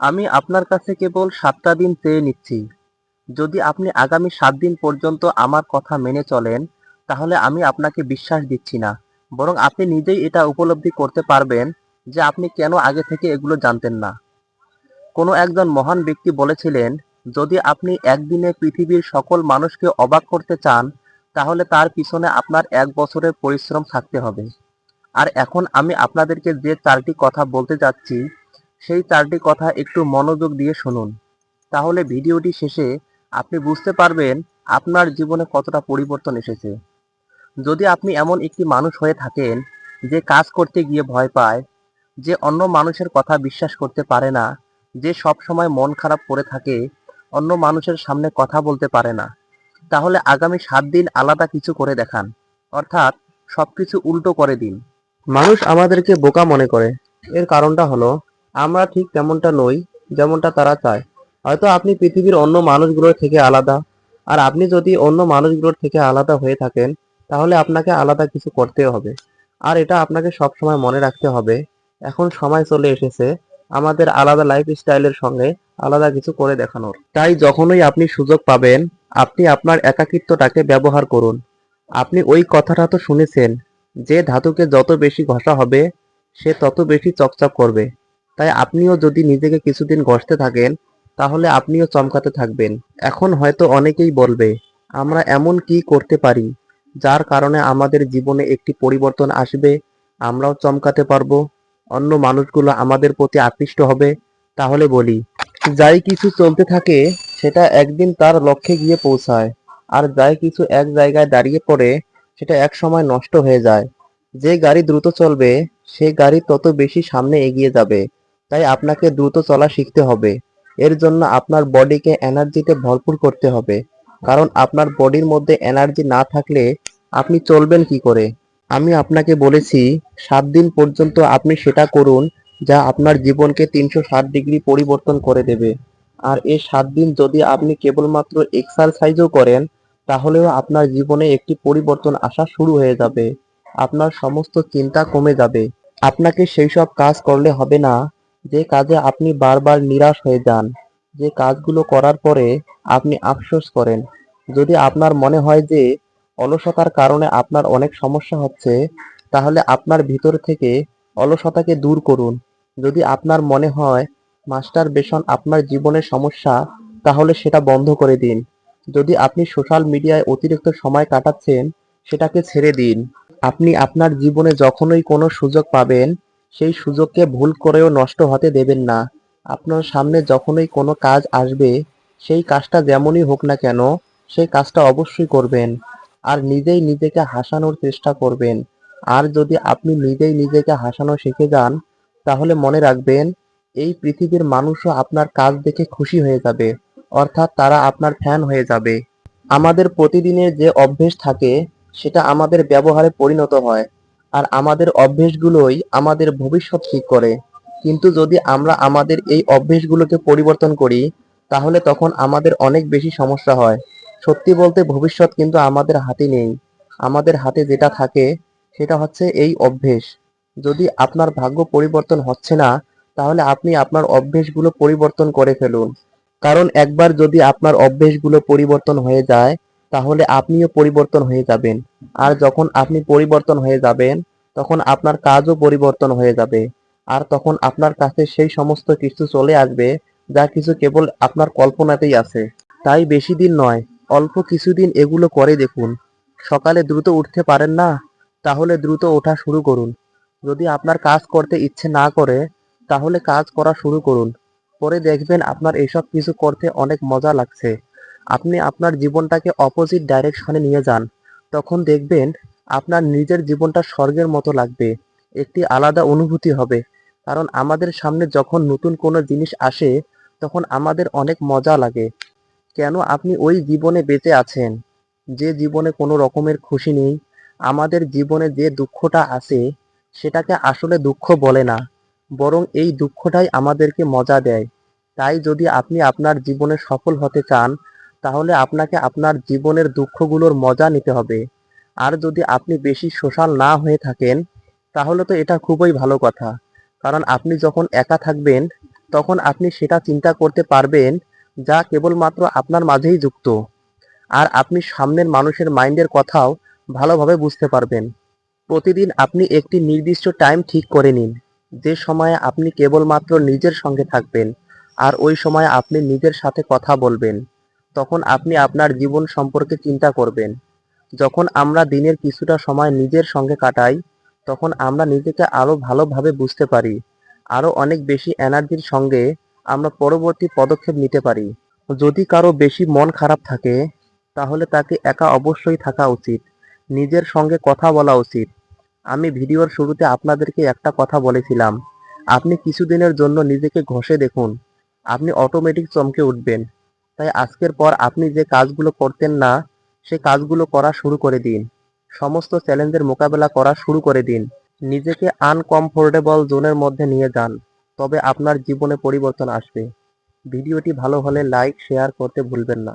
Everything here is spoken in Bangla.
আমি আপনার কাছে কেবল সাতটা দিন চেয়ে নিচ্ছি। যদি আপনি আগামী সাত দিন পর্যন্ত আমার কথা মেনে চলেন, তাহলে আমি আপনাকে বিশ্বাস দিচ্ছি না। বরং আপনি নিজেই এটা উপলব্ধি করতে পারবেন যে আপনি কেন আগে থেকে এগুলো জানতেন না। কোনো একজন মহান ব্যক্তি বলেছিলেন, যদি আপনি একদিনে পৃথিবীর সকল মানুষকে অবাক করতে চান, তাহলে তার পিছনে আপনার এক বছরের পরিশ্রম থাকতে হবে। আর এখন আমি আপনাদেরকে যে চারটি কথা বলতে যাচ্ছি সেই চারটি কথা একটু মনোযোগ দিয়ে শুনুন। তাহলে ভিডিওটি শেষে আপনি বুঝতে পারবেন আপনার জীবনে কতটা পরিবর্তন এসেছে। যদি আপনি এমন একটি মানুষ হয়ে থাকেন যে কাজ করতে গিয়ে ভয় পায়, যে অন্য মানুষের কথা বিশ্বাস করতে পারে না, যে সব সময় মন খারাপ করে থাকে, অন্য মানুষের সামনে কথা বলতে পারে না, তাহলে আগামী সাত দিন আলাদা কিছু করে দেখান। অর্থাৎ সবকিছু উল্টো করে দিন। মানুষ আমাদেরকে বোকা মনে করে। এর কারণটা হলো আমরা ঠিক তেমনটা নই, যেমনটা তারা চায়। হয়তো আপনি পৃথিবীর অন্য মানুষগুলোর থেকে আলাদা। আর আপনি যদি অন্য মানুষগুলোর থেকে আলাদা হয়ে থাকেন, তাহলে আপনাকে আলাদা কিছু করতে হবে। আর এটা আপনাকে সব সময় মনে রাখতে হবে, এখন সময় চলে এসেছে আমাদের আলাদা লাইফ স্টাইলের সঙ্গে আলাদা কিছু করে দেখানোর। তাই যখনই আপনি সুযোগ পাবেন, আপনি আপনার একাকিত্বটাকে ব্যবহার করুন। আপনি ওই কথাটা তো শুনেছেন, যে ধাতুকে যত বেশি ঘষা হবে, সে তত বেশি চকচক করবে। তাই আপনিও যদি নিজেকে কিছুদিন ঘষতে থাকেন, তাহলে আপনিও চমকাতে থাকবেন। এখন হয়তো অনেকেই বলবে, আমরা এমন কি করতে পারি যার কারণে আমাদের জীবনে একটি পরিবর্তন আসবে, আমরাও চমকাতে পারব, অন্য মানুষগুলো আমাদের প্রতি আকৃষ্ট হবে তাহলে বলি, যাই কিছু চলতে থাকে, সেটা একদিন তার লক্ষ্যে গিয়ে পৌঁছায়, আর যাই কিছু এক জায়গায় দাঁড়িয়ে পড়ে, সেটা এক সময় নষ্ট হয়ে যায়। যে গাড়ি দ্রুত চলবে, সে গাড়ি তত বেশি সামনে এগিয়ে যাবে। তাই আপনাকে দ্রুত চলা শিখতে হবে। এর জন্য আপনার বডিকে এনার্জিতে ভরপুর করতে হবে। কারণ আপনার বডির মধ্যে এনার্জি না থাকলে আপনি চলবেন কি করে? আমি আপনাকে বলেছি, সাত দিন পর্যন্ত আপনি সেটা করুন যা আপনার জীবনকে তিনশো ষাট ডিগ্রি পরিবর্তন করে দেবে। আর এই সাত দিন যদি আপনি কেবলমাত্র এক্সারসাইজও করেন, তাহলেও আপনার জীবনে একটি পরিবর্তন আসা শুরু হয়ে যাবে। আপনার সমস্ত চিন্তা কমে যাবে। আপনাকে সেই সব কাজ করলে হবে না। যে কাজে আপনি বারবার নিরাশ হয়ে যান, যে কাজগুলো করার পরে আপনি আফসোস করেন। যদি আপনার মনে হয় যে অলসতার কারণে আপনার অনেক সমস্যা হচ্ছে, তাহলে আপনার ভিতর থেকে অলসতাকে দূর করুন। যদি আপনার মনে হয়, মাস্টার বেসন আপনার জীবনের সমস্যা, তাহলে সেটা বন্ধ করে দিন। যদি আপনি সোশ্যাল মিডিয়ায় অতিরিক্ত সময় কাটাচ্ছেন, সেটাকে ছেড়ে দিন। আপনি আপনার জীবনে যখনই কোনো সুযোগ পাবেন সেই সুযোগকে ভুল করেও নষ্ট হতে দেবেন না। আপনার সামনে যখনই কোনো কাজ আসবে, সেই কাজটা যেমনই হোক না কেন, সেই কাজটা অবশ্যই করবেন। আর নিজেই নিজেকে হাসানোর চেষ্টা করবেন। আর যদি আপনি নিজেই নিজেকে হাসানো শিখে যান, তাহলে মনে রাখবেন, এই পৃথিবীর মানুষও আপনার কাজ দেখে খুশি হয়ে যাবে, অর্থাৎ তারা আপনার ফ্যান হয়ে যাবে। আমাদের প্রতিদিনের যে অভ্যেস থাকে, সেটা আমাদের ব্যবহারে পরিণত হয়। আর আমাদের অভ্যেসগুলোই আমাদের ভবিষ্যৎ ঠিক করে। কিন্তু যদি আমরা আমাদের এই অভ্যেসগুলোকে পরিবর্তন করি, তাহলে তখন আমাদের অনেক বেশি সমস্যা হয়। সত্যি বলতে ভবিষ্যৎ কিন্তু আমাদের হাতে নেই। আমাদের হাতে যেটা থাকে, সেটা হচ্ছে এই অভ্যেস। যদি আপনার ভাগ্য পরিবর্তন হচ্ছে না, তাহলে আপনি আপনার অভ্যেসগুলো পরিবর্তন করে ফেলুন। কারণ একবার যদি আপনার অভ্যেসগুলো পরিবর্তন হয়ে যায় তাহলে আপনিও পরিবর্তন হয়ে যাবেন। আর যখন আপনি পরিবর্তন হয়ে যাবেন, তখন আপনার কাজও পরিবর্তন হয়ে যাবে। আর তখন আপনার কাছে সেই সমস্ত কিছু চলে আসবে, যা কিছু কেবল আপনার কল্পনাতেই আছে। তাই বেশি দিন নয়, অল্প কিছুদিন এগুলো করে দেখুন। সকালে দ্রুত উঠতে পারেন না? তাহলে দ্রুত ওঠা শুরু করুন। যদি আপনার কাজ করতে ইচ্ছে না করে, তাহলে কাজ করা শুরু করুন। পরে দেখবেন আপনার এসব কিছু করতে অনেক মজা লাগছে। আপনি আপনার জীবনটাকে অপোজিট ডাইরেকশনে নিয়ে যান। তখন দেখবেন আপনার নিজের জীবনটা স্বর্গের মতো লাগবে, একটি আলাদা অনুভূতি হবে। কারণ আমাদের সামনে যখন নতুন কোনো জিনিস আসে, তখন আমাদের অনেক মজা লাগে। কেন আপনি ওই জীবনে বেঁচে আছেন? যে জীবনে কোনো রকমের খুশি নেই, আমাদের জীবনে যে দুঃখটা আছে, সেটাকে আসলে দুঃখ বলে না। বরং এই দুঃখটাই আমাদেরকে মজা দেয়। তাই যদি আপনি আপনার জীবনে সফল হতে চান তাহলে আপনাকে আপনার জীবনের দুঃখগুলোর মজা নিতে হবে। আর যদি আপনি বেশি সোশ্যাল না হয়ে থাকেন, তাহলে তো এটা খুবই ভালো কথা। কারণ আপনি যখন একা থাকবেন, তখন আপনি সেটা চিন্তা করতে পারবেন, যা কেবলমাত্র আপনার মাঝেই যুক্ত। আর আপনি সামনের মানুষের মাইন্ডের কথাও ভালোভাবে বুঝতে পারবেন। প্রতিদিন আপনি একটি নির্দিষ্ট টাইম ঠিক করে নিন, যে সময়ে আপনি কেবলমাত্র নিজের সঙ্গে থাকবেন, আর ওই সময় আপনি নিজের সাথে কথা বলবেন। তখন আপনি আপনার জীবন সম্পর্কে চিন্তা করবেন। যখন আমরা দিনের কিছুটা সময় নিজের সঙ্গে কাটাই, তখন আমরা নিজেকে আরও ভালোভাবে বুঝতে পারি। আরও অনেক বেশি এনার্জির সঙ্গে আমরা পরবর্তী পদক্ষেপ নিতে পারি। যদি কারও বেশি মন খারাপ থাকে, তাহলে তাকে একা অবশ্যই থাকা উচিত। নিজের সঙ্গে কথা বলা উচিত। আমি ভিডিওর শুরুতে আপনাদেরকে একটা কথা বলেছিলাম। আপনি কিছুদিনের জন্য নিজেকে ঘষে দেখুন। আপনি অটোমেটিক চমকে উঠবেন। তাই আজকের পর আপনি যে কাজগুলো করতেন না, সে কাজগুলো করা শুরু করে দিন। সমস্ত চ্যালেঞ্জের মোকাবেলা করা শুরু করে দিন। নিজেকে আনকমফোর্টেবল জোনের মধ্যে নিয়ে যান, তবে আপনার জীবনে পরিবর্তন আসবে। ভিডিওটি ভালো হলে লাইক শেয়ার করতে ভুলবেন না।